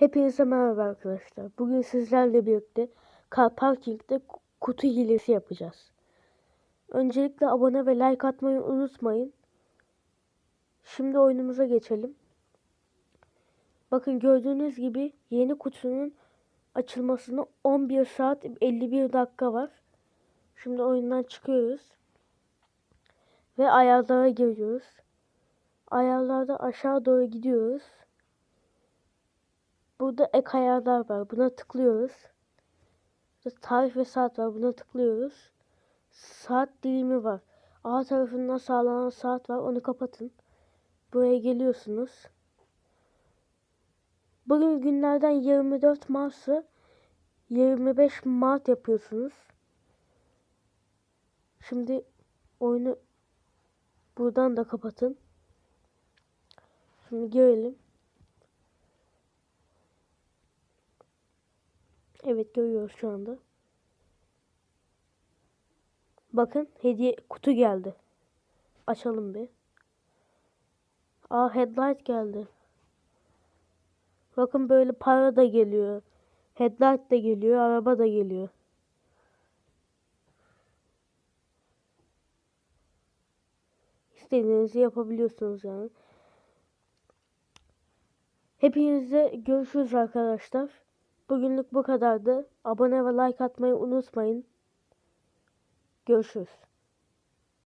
Hepinize merhaba arkadaşlar. Bugün sizlerle birlikte Car Parking'de ku- kutu hilesi yapacağız. Öncelikle abone ve like atmayı unutmayın. Şimdi oyunumuza geçelim. Bakın gördüğünüz gibi yeni kutunun açılmasına 11 saat 51 dakika var. Şimdi oyundan çıkıyoruz. Ve ayarlara giriyoruz. Ayarlarda aşağı doğru gidiyoruz. Burada ek ayarlar var. Buna tıklıyoruz. Burada tarih ve saat var. Buna tıklıyoruz. Saat dilimi var. A tarafından sağlanan saat var. Onu kapatın. Buraya geliyorsunuz. Bugün günlerden 24 Mart'ı 25 Mart yapıyorsunuz. Şimdi oyunu buradan da kapatın. Şimdi görelim. Evet görüyoruz şu anda. Bakın hediye kutu geldi. Açalım bir. Aa headlight geldi. Bakın böyle para da geliyor. Headlight da geliyor, araba da geliyor. İstediğinizi yapabiliyorsunuz yani. Hepinize görüşürüz arkadaşlar. Bugünlük bu kadardı. Abone ve like atmayı unutmayın. Görüşürüz.